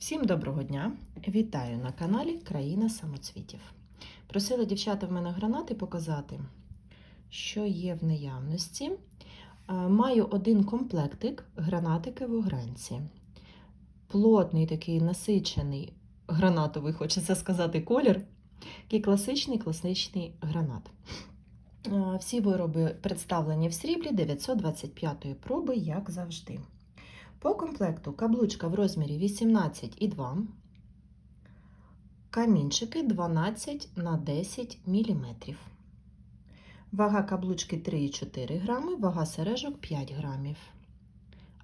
Всім доброго дня! Вітаю на каналі Країна самоцвітів. Просили дівчата в мене гранати показати, що є в наявності. Е, Маю один комплектик гранатики в огранці. Плотний такий насичений гранатовий, хочеться сказати, колір. Такий класичний класичний гранат. Е, Всі вироби представлені в сріблі 925 проби, як завжди. По комплекту каблучка в розмірі 18,2, камінчики 12 на 10 мм. Вага каблучки 3,4 грами, вага сережок 5 грамів.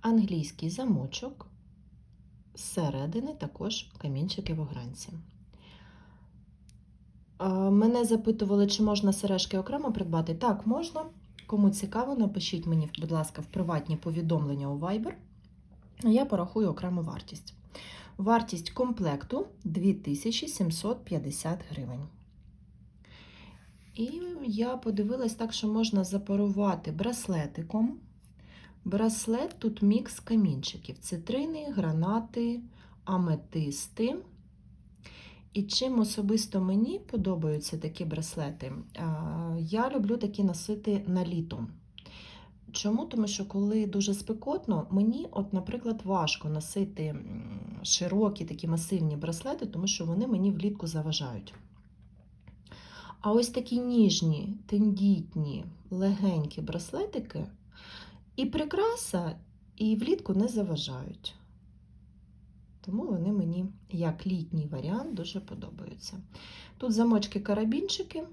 Англійський замочок. Зсередини також камінчики в огранці. Е, Мене запитували, чи можна сережки окремо придбати. Так, можна. Кому цікаво, напишіть мені, будь ласка, в приватні повідомлення у Viber. Я порахую окрему вартість. Вартість комплекту 2750 гривень. І я подивилась так, що можна запарувати браслетиком. Браслет тут мікс камінчиків: цитрини, гранати, аметисти. І чим особисто мені подобаються такі браслети, я люблю такі носити на літо. Чому? Тому що коли дуже спекотно, мені, от, наприклад, важко носити широкі такі масивні браслети, тому що вони мені влітку заважають. А ось такі ніжні, тендітні, легенькі браслетики і прикраса, і влітку не заважають. Тому вони мені, як літній варіант, дуже подобаються. Тут замочки карабінчики,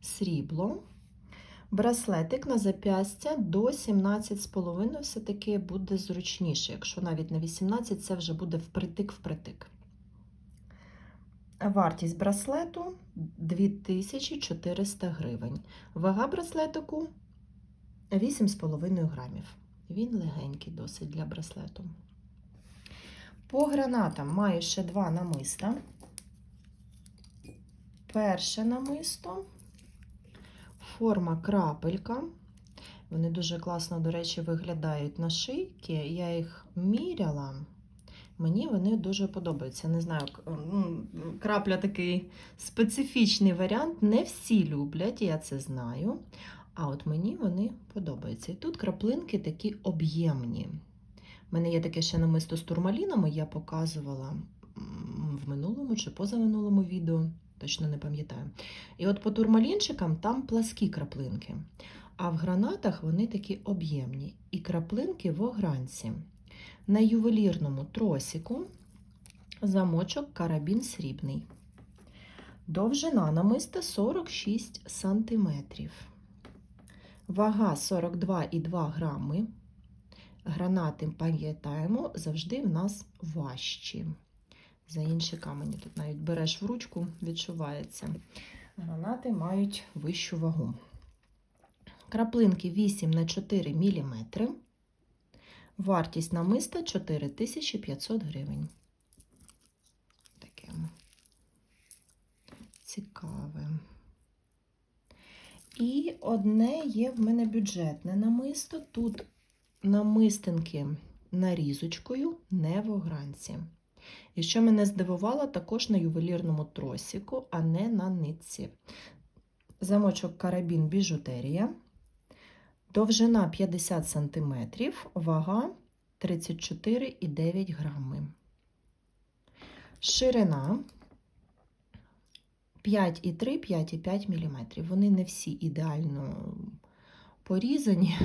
срібло. Браслетик на зап'ястя до 17,5 все-таки буде зручніше. Якщо навіть на 18, це вже буде впритик-впритик. Вартість браслету 2400 гривень. Вага браслетику 8,5 грамів. Він легенький досить для браслету. По гранатам маю ще два намиста. Перше намисто форма крапелька. Вони дуже класно, до речі, виглядають на шийки. Я їх міряла. Мені вони дуже подобаються. Не знаю, ну, крапля такий специфічний варіант. Не всі люблять, я це знаю. А от мені вони подобаються. І тут краплинки такі об'ємні. У мене є таке ще намисто з турмалінами, я показувала в минулому чи позаминулому відео точно не пам'ятаю. І от по турмалінчикам там пласкі краплинки, а в гранатах вони такі об'ємні. І краплинки в огранці. На ювелірному тросику замочок карабін срібний. Довжина намиста 46 см. Вага 42,2 грами. Гранати, пам'ятаємо, завжди в нас важчі за інші камені. Тут навіть береш в ручку, відчувається. Гранати мають вищу вагу. Краплинки 8 на 4 мм. Вартість намиста 4500 гривень. Таке цікаве. І одне є в мене бюджетне намисто. Тут намистинки нарізочкою, не в огранці. І що мене здивувало, також на ювелірному тросіку, а не на нитці. Замочок карабін біжутерія. Довжина 50 см, вага 34,9 грами. Ширина 5,3-5,5 мм. Вони не всі ідеально порізані,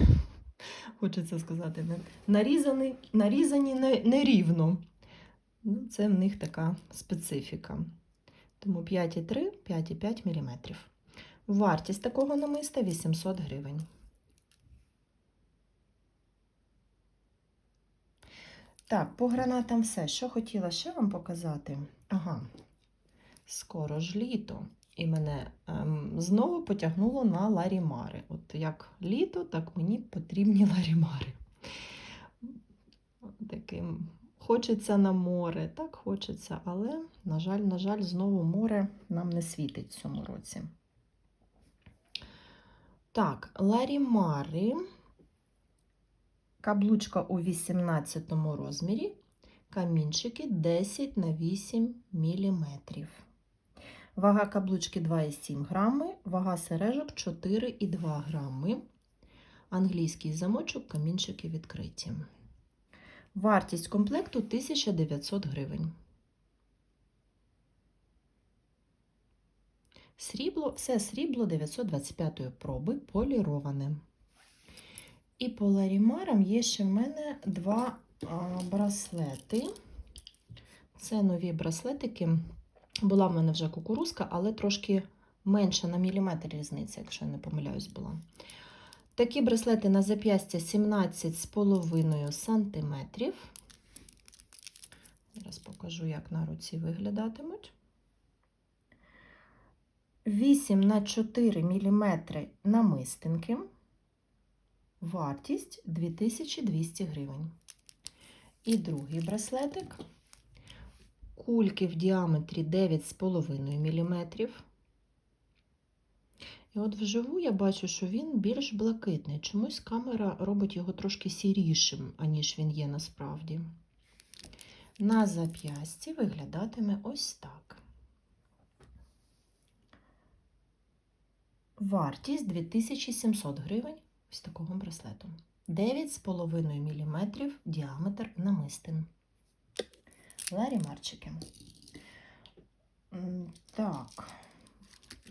хочеться сказати, нарізані, нарізані нерівно. Ну, Це в них така специфіка. Тому 5,3, 5,5 мм. Вартість такого намиста 800 гривень. Так, по гранатам все. Що хотіла ще вам показати? Ага, скоро ж літо. І мене ем, знову потягнуло на ларімари. От як літо, так мені потрібні ларімари. Таким Хочеться на море, так хочеться, але, на жаль, на жаль, знову море нам не світить в цьому році. Так, Ларімари. Каблучка у 18 розмірі. камінчики 10 на 8 мм. Вага каблучки 2,7 грами, вага сережок 4,2 грами. Англійський замочок, камінчики відкриті. Вартість комплекту 1900 гривень. Срібло, все срібло 925 проби поліроване. І по ларімарам є ще в мене два а, браслети. Це нові браслетики. Була в мене вже кукурузка, але трошки менша на міліметр різниця, якщо я не помиляюсь, була. Такі браслети на зап'ястя 17,5 см. Зараз покажу, як на руці виглядатимуть. 8 на 4 мм намистинки. Вартість 2200 гривень. І другий браслетик. Кульки в діаметрі 9,5 мм. І от вживу я бачу, що він більш блакитний. Чомусь камера робить його трошки сірішим, аніж він є насправді. На зап'ясті виглядатиме ось так. Вартість 2700 гривень ось такого браслету. 9,5 мм діаметр намистин. Ларімарчики. Так.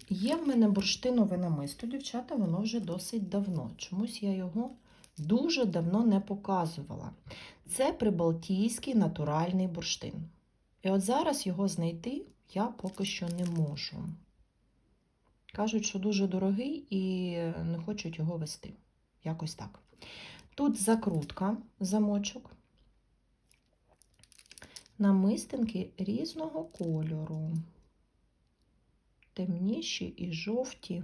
Є в мене бурштинове намисто, дівчата, воно вже досить давно. Чомусь я його дуже давно не показувала. Це прибалтійський натуральний бурштин. І от зараз його знайти я поки що не можу. Кажуть, що дуже дорогий і не хочуть його вести. Якось так. Тут закрутка, замочок. Намистинки різного кольору. Темніші і жовті.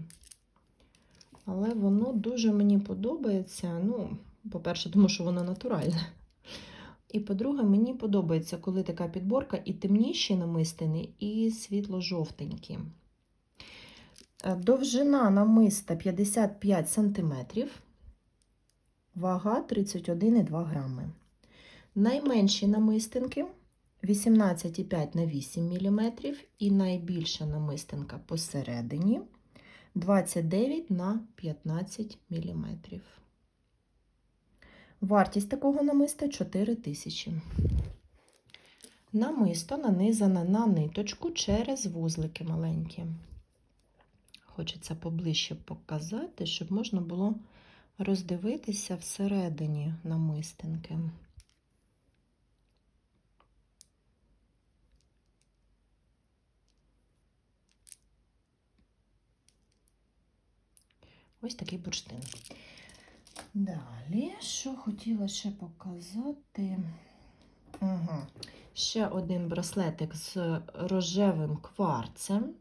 Але воно дуже мені подобається. Ну, по-перше, тому що воно натуральне. І по-друге, мені подобається, коли така підборка і темніші намистини, і світло-жовтенькі. Довжина намиста 55 см, вага 31,2 грами. Найменші намистинки 18,5 на 8 мм і найбільша намистинка посередині 29 на 15 мм. Вартість такого намиста 4 тисячі. Намисто нанизане на ниточку через вузлики маленькі. Хочеться поближче показати, щоб можна було роздивитися всередині намистинки. Ось такий бурштин. Далі, що хотіла ще показати? Угу. Ще один браслетик з рожевим кварцем.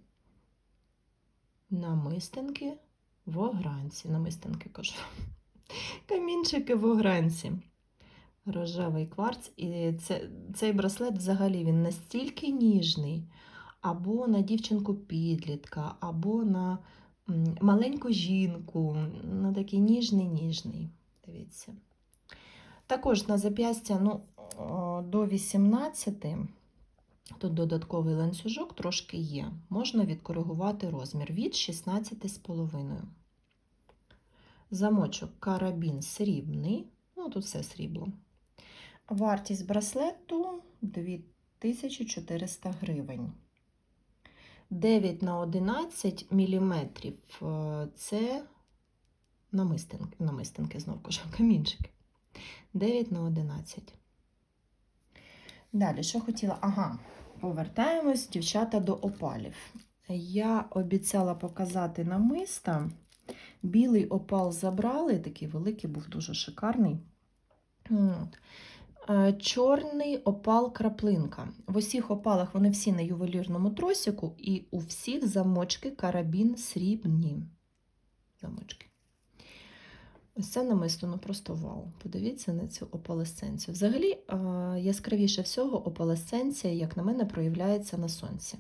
Намистинки в огранці. Намистинки кажу. Камінчики в огранці. Рожевий кварц. І це, цей браслет взагалі він настільки ніжний, або на дівчинку підлітка, або на маленьку жінку. Ну, такий ніжний-ніжний. Дивіться. Також на зап'ястя ну, до 18. Тут додатковий ланцюжок трошки є. Можна відкоригувати розмір від 16,5. Замочок карабін срібний. Ну, тут все срібло. Вартість браслету 2400 гривень. 9 на 11 мм це намистинки, намистинки знову кажу, камінчики. 9 на 11. Далі, що хотіла? Ага, повертаємось, дівчата, до опалів. Я обіцяла показати намиста. Білий опал забрали, такий великий, був дуже шикарний. От. Чорний опал краплинка. В усіх опалах вони всі на ювелірному тросику, і у всіх замочки карабін срібні. Замочки. Ось це намисто, ну просто вау. Подивіться на цю опалесценцію. Взагалі, яскравіше всього, опалесценція, як на мене, проявляється на сонці.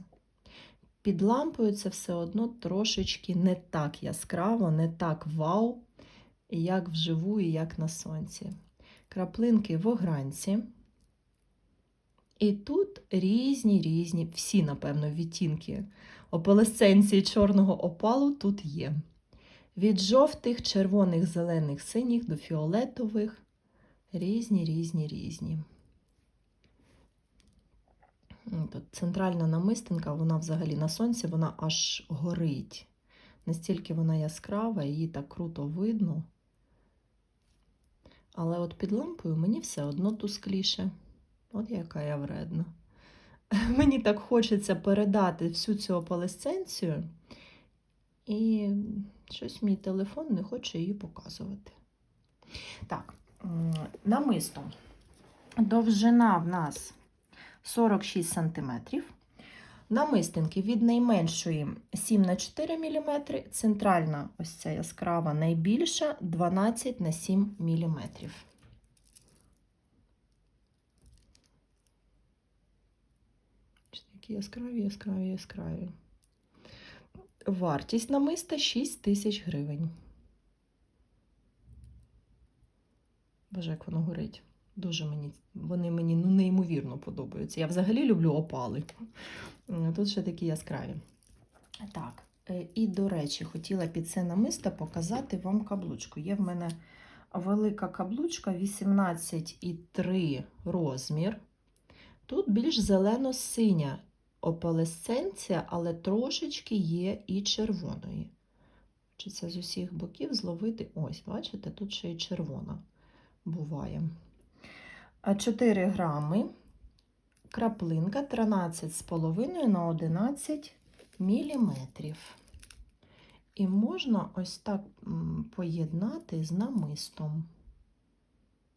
Під лампою це все одно трошечки не так яскраво, не так вау, як вживу і як на сонці. Краплинки в огранці. І тут різні різні, всі, напевно, відтінки опалесценції чорного опалу тут є. Від жовтих, червоних, зелених, синіх до фіолетових. Різні, різні, різні. Тут центральна намистинка, вона взагалі на сонці, вона аж горить. Настільки вона яскрава, її так круто видно. Але от під лампою мені все одно тускліше. От яка я вредна. Мені так хочеться передати всю цю опалесценцію, і щось мій телефон не хоче її показувати. Так, намисто. Довжина в нас 46 см. Намистинки від найменшої 7 на 4 мм, центральна ось ця яскрава найбільша 12 на 7 мм. Такі яскраві, яскраві, яскраві. Вартість намиста 6 тисяч гривень. Боже, як воно горить. Дуже мені, вони мені ну, неймовірно подобаються. Я взагалі люблю опали. Тут ще такі яскраві. Так, е, і до речі, хотіла під це намисто показати вам каблучку. Є в мене велика каблучка 18,3 розмір. Тут більш зелено-синя опалесценція, але трошечки є і червоної. Чи це з усіх боків зловити? Ось, бачите, тут ще і червона буває. А 4 грами, краплинка 13,5 на 11 міліметрів. І можна ось так поєднати з намистом.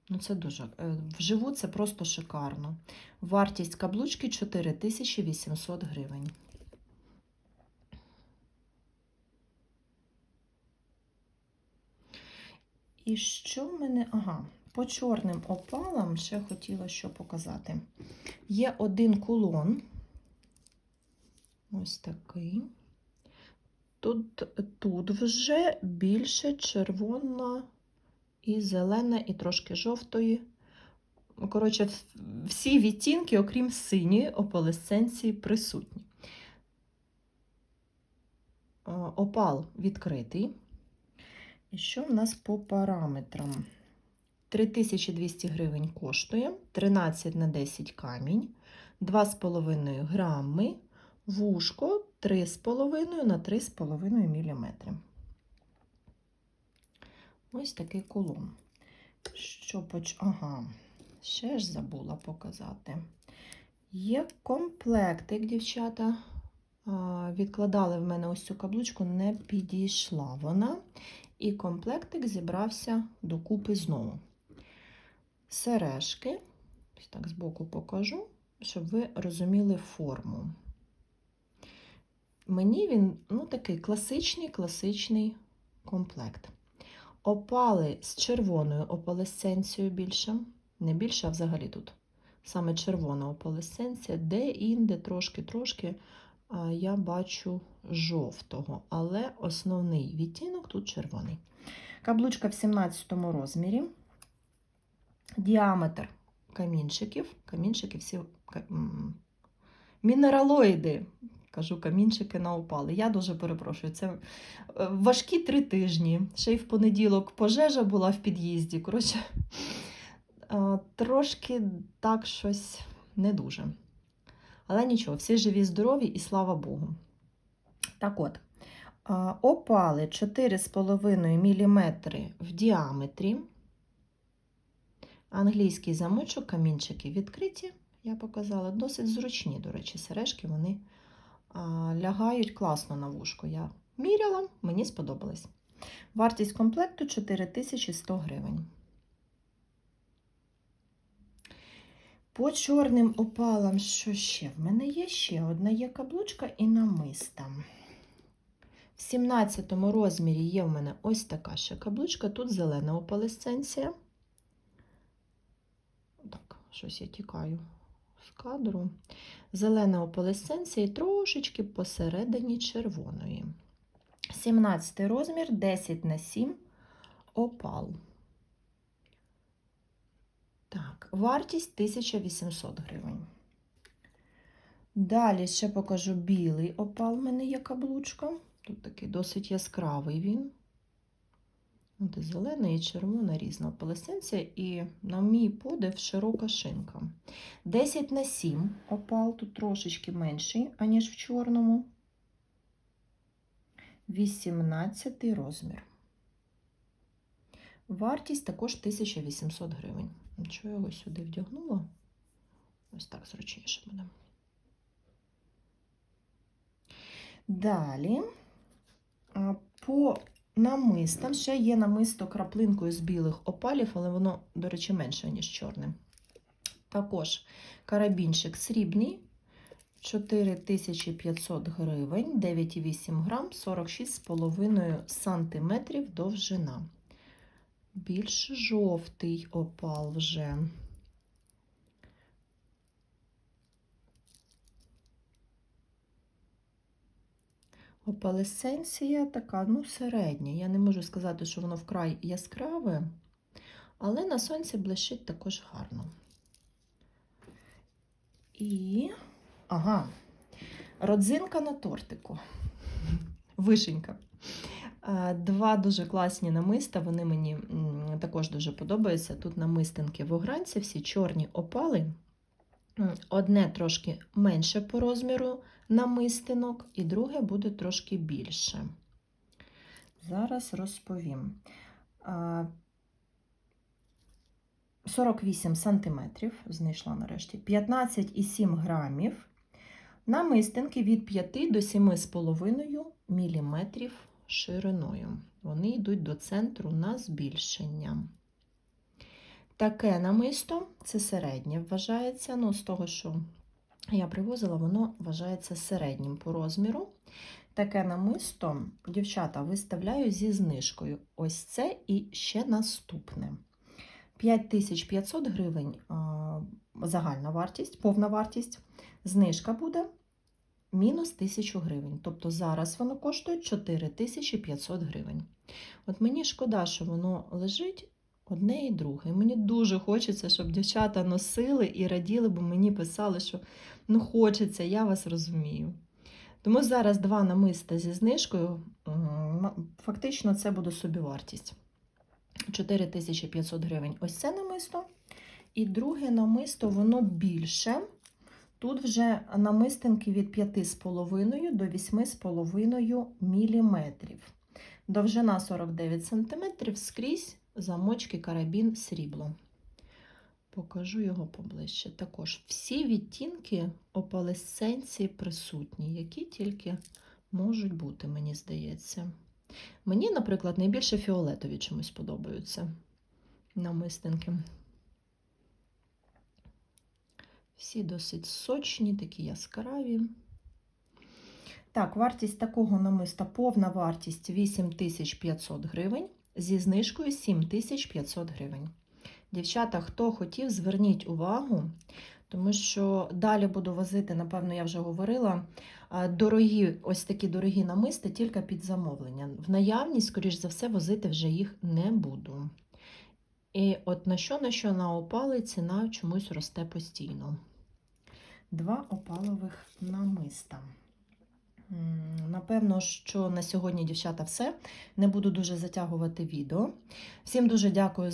Ну, це дуже е, вживу це просто шикарно. Вартість каблучки 4800 гривень. І що в мене? Ага, по чорним опалам ще хотіла що показати. Є один кулон. Ось такий. Тут, тут вже більше червона і зелена, і трошки жовтої. Коротше, всі відтінки, окрім синьої, опалесценції присутні. Е, Опал відкритий. І що в нас по параметрам? 3200 гривень коштує, 13 на 10 камінь, 2,5 грами, вушко 3,5 на 3,5 мм. Ось такий кулон. Що поч... Ага, ще ж забула показати. Є комплектик, дівчата. Відкладали в мене ось цю каблучку, не підійшла вона. І комплектик зібрався докупи знову. Сережки, ось так збоку покажу, щоб ви розуміли форму. Мені він ну, такий класичний класичний комплект. Опали з червоною опалесценцією більше, не більше, а взагалі тут. Саме червона опалесценція, де-інде трошки-трошки я бачу жовтого, але основний відтінок тут червоний. Каблучка в 17 розмірі. Діаметр камінчиків. Камінчики всі мінералоїди. Кажу, камінчики на опали. Я дуже перепрошую. Це е, важкі три тижні. Ще й в понеділок пожежа була в під'їзді. Коротше, е, трошки так щось не дуже. Але нічого, всі живі, здорові і слава Богу. Так от, опали 4,5 мм в діаметрі. Англійський замочок, камінчики відкриті, я показала. Досить зручні, до речі, сережки вони лягають класно на вушко. Я міряла, мені сподобалось. Вартість комплекту 4100 гривень. По чорним опалам, що ще? В мене є ще одна є каблучка і намиста. В 17 розмірі є в мене ось така ще каблучка. Тут зелена опалесценція. Щось я тікаю з кадру. Зелена опалесценція і трошечки посередині червоної. 17 розмір 10 на 7 опал. Так, вартість 1800 гривень. Далі ще покажу білий опал. У мене є каблучка. Тут такий досить яскравий він. От зелена, і червона різна опалесценція. І, на мій подив, широка шинка. 10 на 7 опал, тут трошечки менший, аніж в чорному. 18 розмір. Вартість також 1800 гривень. Чого я його сюди вдягнула? Ось так зручніше буде. Далі а, по намистам ще є намисто краплинкою з білих опалів, але воно, до речі, менше, ніж чорне. Також карабінчик срібний 4500 гривень, 9,8 грам, 46,5 сантиметрів довжина. Більш жовтий опал вже. Опалесценція така, ну, середня. Я не можу сказати, що воно вкрай яскраве, але на сонці блищить також гарно. І, ага, родзинка на тортику. Вишенька. Два дуже класні намиста, вони мені також дуже подобаються. Тут намистинки в огранці, всі чорні опали. Одне трошки менше по розміру намистинок, і друге буде трошки більше. Зараз розповім. 48 сантиметрів, знайшла нарешті, 15,7 грамів. Намистинки від 5 до 7,5 міліметрів шириною. Вони йдуть до центру на збільшення. Таке намисто це середнє вважається. Ну, з того, що я привозила, воно вважається середнім по розміру. Таке намисто, дівчата, виставляю зі знижкою. Ось це і ще наступне. 5500 гривень загальна вартість, повна вартість. Знижка буде мінус 1000 гривень. Тобто зараз воно коштує 4500 гривень. От мені шкода, що воно лежить одне і друге. І мені дуже хочеться, щоб дівчата носили і раділи, бо мені писали, що ну хочеться, я вас розумію. Тому зараз два намиста зі знижкою, фактично це буде собівартість. 4500 гривень. Ось це намисто. І друге намисто, воно більше. Тут вже намистинки від 5,5 до 8,5 мм. Довжина 49 см, скрізь замочки карабін срібло. Покажу його поближче. Також всі відтінки опалесценції присутні, які тільки можуть бути, мені здається. Мені, наприклад, найбільше фіолетові чомусь подобаються намистинки. Всі досить сочні, такі яскраві. Так, вартість такого намиста, повна вартість 8500 гривень, зі знижкою 7500 гривень. Дівчата, хто хотів, зверніть увагу, тому що далі буду возити, напевно, я вже говорила, дорогі, ось такі дорогі намисти тільки під замовлення. В наявність, скоріш за все, возити вже їх не буду. І от на що, на що на опали ціна чомусь росте постійно. Два опалових намиста. Напевно, що на сьогодні, дівчата, все. Не буду дуже затягувати відео. Всім дуже дякую